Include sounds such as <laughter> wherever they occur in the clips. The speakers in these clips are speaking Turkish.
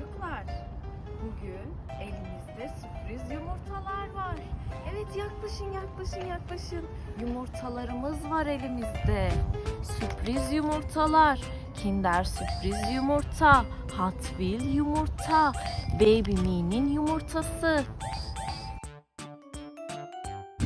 Çocuklar, bugün elimizde sürpriz yumurtalar var. Evet yaklaşın yaklaşın yaklaşın. Yumurtalarımız var elimizde. Sürpriz yumurtalar. Kinder sürpriz yumurta. Hot Wheel yumurta. Baby Me'nin yumurtası.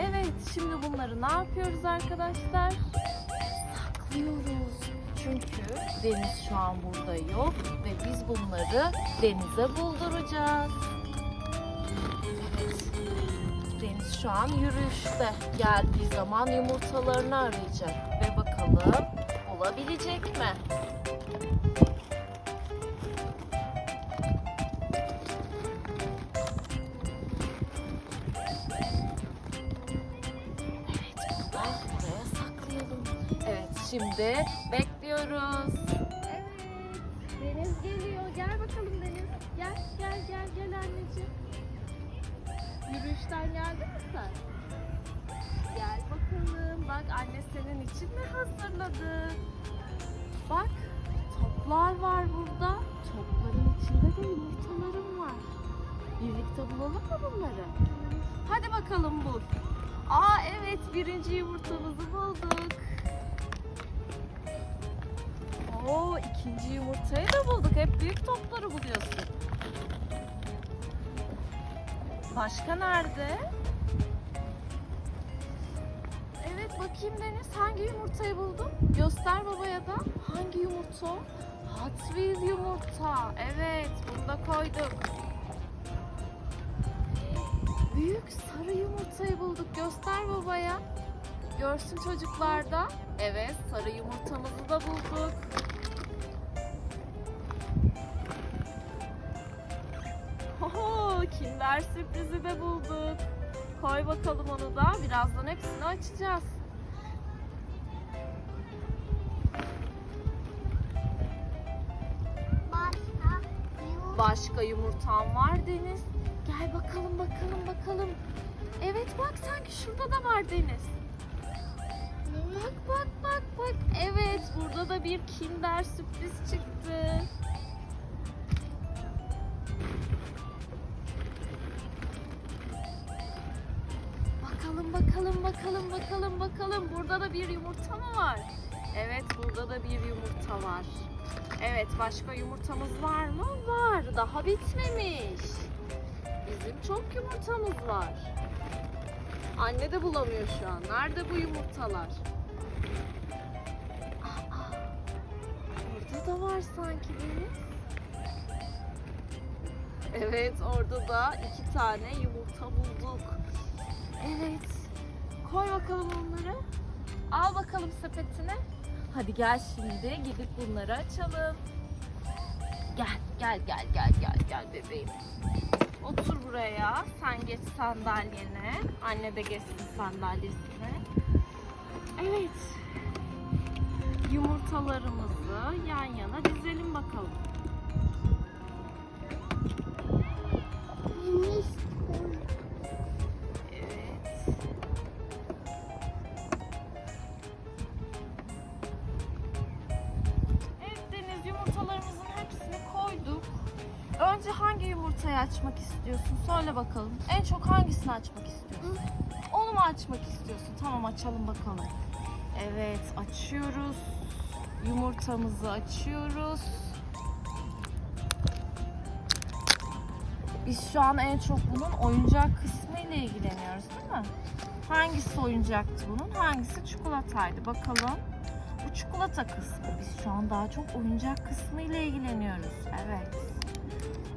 Evet şimdi bunları ne yapıyoruz arkadaşlar? Saklıyoruz. Çünkü Deniz şu an burada yok ve biz bunları denize bulduracağız. Deniz şu an yürüyüşte. Geldiği zaman yumurtalarını arayacak ve bakalım bulabilecek mi? Evet, şimdi bekliyoruz. Evet. Deniz geliyor. Gel bakalım Deniz. Gel gel gel gel anneciğim. Yürüyüşten geldin mi sen? Gel bakalım. Bak anne senin için ne hazırladı? Bak, toplar var burada. Topların içinde de yumurtalarım var. Birlikte bulalım mı bunları? Hadi bakalım bul. Aa evet, birinci yumurtamızı bulduk. Oo, ikinci yumurtayı da bulduk. Hep büyük topları buluyorsun. Başka nerede? Evet bakayım Deniz hangi yumurtayı buldun? Göster babaya da. Hangi yumurta? o? Hot Wheels yumurta. Evet bunu da koyduk. Büyük sarı yumurtayı bulduk. Göster babaya. Görsün çocuklar da. Evet sarı yumurtamızı da bulduk. Kinder sürprizi de bulduk. Koy bakalım onu da. Birazdan hepsini açacağız. Başka yumurtam var Deniz. Gel bakalım bakalım bakalım. Evet bak sanki şurada da var Deniz. Bak bak bak bak. Evet burada da bir Kinder sürpriz çıktı. Bakalım bakalım bakalım bakalım. Burada da bir yumurta mı var? Evet burada da bir yumurta var. Evet başka yumurtamız var mı? Var. Daha bitmemiş. Bizim çok yumurtamız var. Anne de bulamıyor şu an. Nerede bu yumurtalar? Aa, orada da var sanki Deniz. Evet orada da iki tane yumurta bulduk. Evet. Koy bakalım onları. Al bakalım sepetine. Hadi gel şimdi gidip bunları açalım. Gel gel gel gel gel gel bebeğim. Otur buraya. Sen geç sandalyene. Anne de geçsin sandalyesine. Evet. Yumurtalarımızı yan yana dizelim bakalım. Açmak istiyorsun? Söyle bakalım. En çok hangisini açmak istiyorsun? Onu mu açmak istiyorsun? Tamam açalım bakalım. Evet açıyoruz. Yumurtamızı açıyoruz. Biz şu an en çok bunun oyuncak kısmı ile ilgileniyoruz değil mi? Hangisi oyuncaktı bunun? Hangisi çikolataydı? Bakalım. Bu çikolata kısmı. Biz şu an daha çok oyuncak kısmı ile ilgileniyoruz. Evet.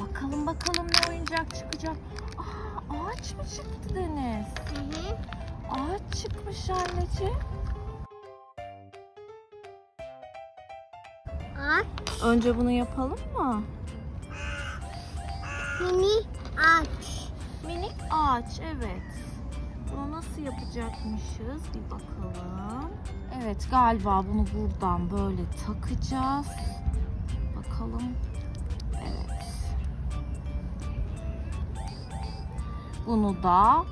Bakalım bakalım ne oyuncak çıkacak. Aa, ağaç mı çıktı Deniz? Hı hı. Ağaç çıkmış anneciğim. Aç. Önce bunu yapalım mı? Mini aç. Minik ağaç evet. Bunu nasıl yapacakmışız bir bakalım. Evet galiba bunu buradan böyle takacağız. Bakalım. Bunu da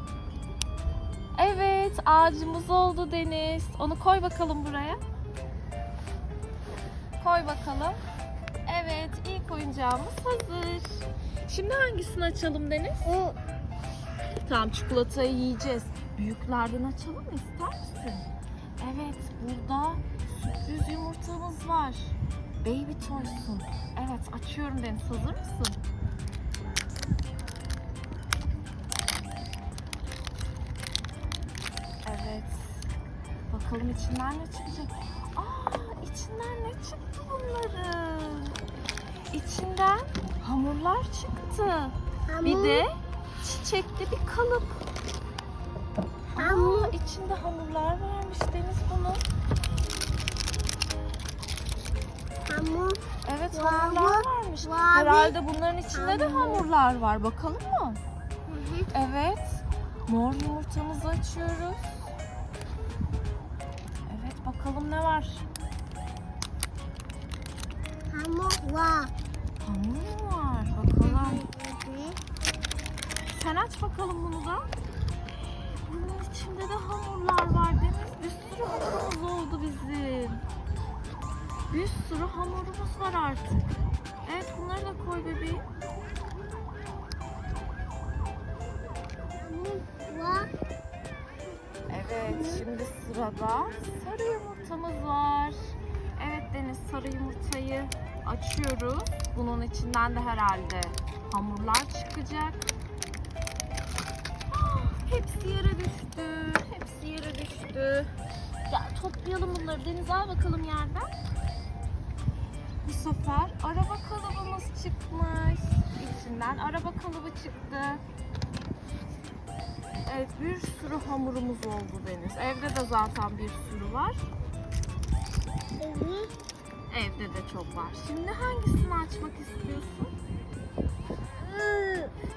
Evet ağacımız oldu Deniz. Onu koy bakalım buraya. Koy bakalım. Evet, ilk oyuncağımız hazır. Şimdi hangisini açalım Deniz? Bu Tamam, çikolatayı yiyeceğiz. Büyüklerden açalım ister misin? Evet, burada sürpriz yumurtamız var. Baby Toys'un. Evet, açıyorum Deniz. Hazır mısın? Bakalım içinden ne çıkacak? Aa, içinden ne çıktı bunların? İçinden hamurlar çıktı. Bir de çiçekli bir kalıp. Aa, içinde hamurlar varmış Deniz bunun. hamur. Evet hamurlar varmış. Herhalde bunların içinde de Hamur. hamurlar var. Bakalım mı? Evet. Mor yumurtamızı açıyoruz. Bakalım ne var? Hamur var. Hamur mu var? Bakalım. Sen aç bakalım bunu da. Bunun içinde de hamurlar var Deniz. Bir sürü hamurumuz oldu bizim. Bir sürü hamurumuz var artık. Evet bunları da koy bebeğim. Hamur var. Evet şimdi sırada yumurtamız var. Evet Deniz sarı yumurtayı açıyoruz. Bunun içinden de herhalde hamurlar çıkacak. <gasps> Hepsi yere düştü. Hepsi yere düştü. Gel toplayalım bunları. Deniz al bakalım yerden. Bu sefer araba kalıbımız çıkmış. İçinden araba kalıbı çıktı. Evet bir sürü hamurumuz oldu Deniz. Evde de zaten bir sürü var. Evet. Evde de çok var. Şimdi hangisini açmak istiyorsun?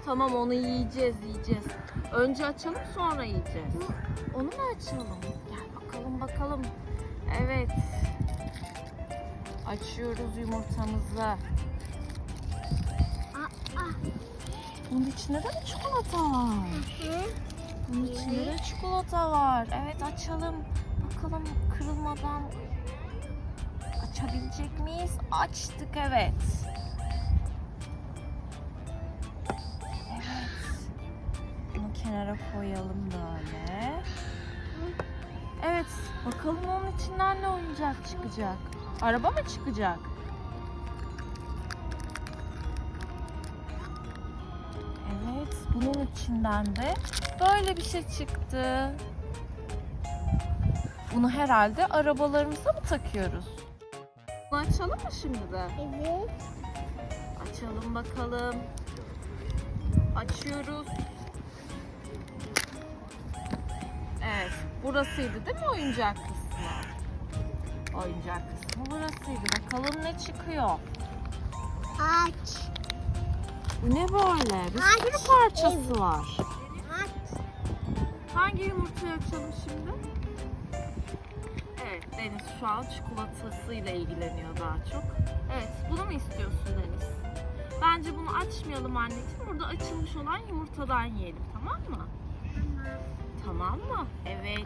Tamam onu yiyeceğiz yiyeceğiz. Önce açalım sonra yiyeceğiz. Onu mu açalım? Gel bakalım bakalım. Evet. Açıyoruz yumurtamızı. Aa, Bunun içinde de mi çikolata var? hı. Bunun içinde de çikolata var. Evet açalım. Bakalım kırılmadan açabilecek miyiz? Açtık evet. Evet. Bunu kenara koyalım böyle. Evet. Bakalım onun içinden ne oyuncak çıkacak? Araba mı çıkacak? Evet. Bunun içinden de böyle bir şey çıktı. Bunu herhalde arabalarımıza mı takıyoruz? Bunu açalım mı şimdi de? Evet. Açalım bakalım. Açıyoruz. Evet, burasıydı değil mi oyuncak kısmı? Oyuncak kısmı burasıydı. Bakalım ne çıkıyor? Aç. Bu ne böyle? Bir Aç. sürü parçası var. Aç. Hangi yumurtayı açalım şimdi? Evet, Deniz şu an çikolatasıyla ilgileniyor daha çok. Evet, bunu mu istiyorsun Deniz? Bence bunu açmayalım anneciğim. Burada açılmış olan yumurtadan yiyelim, tamam mı? Tamam. Tamam mı? Evet.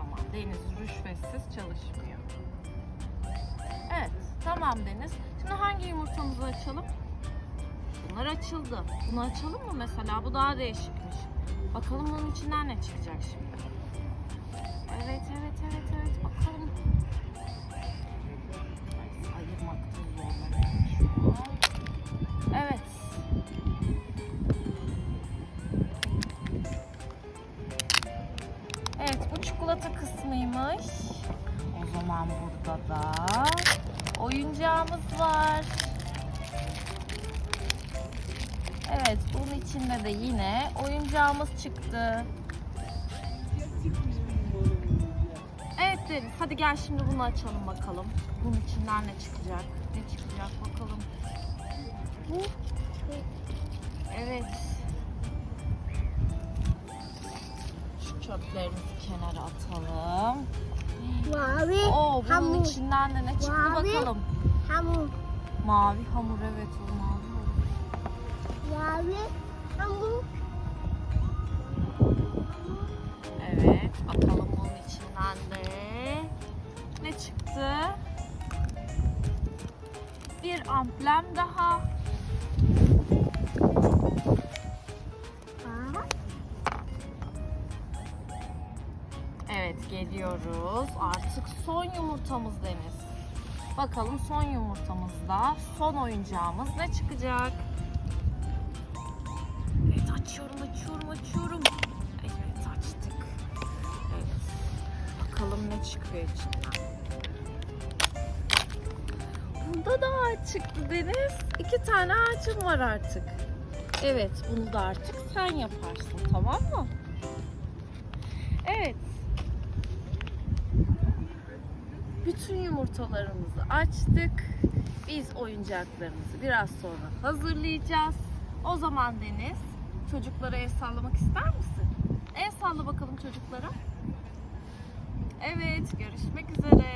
Aman Deniz rüşvetsiz çalışmıyor. Evet, tamam Deniz. Şimdi hangi yumurtamızı açalım? Bunlar açıldı. Bunu açalım mı mesela? Bu daha değişikmiş. Bakalım bunun içinden ne çıkacak şimdi. Evet, evet, evet, evet. Bakalım. Ay, Ayırmakta zorlanıyorum şu an. Evet. Evet, bu çikolata kısmıymış. O zaman burada da oyuncağımız var. İçinde de yine oyuncağımız çıktı. Evet Deniz, hadi gel şimdi bunu açalım bakalım. Bunun içinden ne çıkacak? Ne çıkacak bakalım. Bu. Evet. Şu çöplerimizi kenara atalım. Mavi. Oo, bunun hamur. içinden de ne çıktı Mavi. bakalım. Hamur. Mavi hamur evet o mavi hamur. Mavi. Evet. Bakalım bunun içinden de ne çıktı? Bir amblem daha. Aha. Evet, geliyoruz. Artık son yumurtamız Deniz. Bakalım son yumurtamızda son oyuncağımız ne çıkacak? Çıkıyor içinden. Bunda da ağaç çıktı Deniz. İki tane ağacım var artık. Evet bunu da artık sen yaparsın tamam mı? Evet. Bütün yumurtalarımızı açtık. Biz oyuncaklarımızı biraz sonra hazırlayacağız. O zaman Deniz, çocuklara el sallamak ister misin? El salla bakalım çocuklara. Evet görüşmek üzere.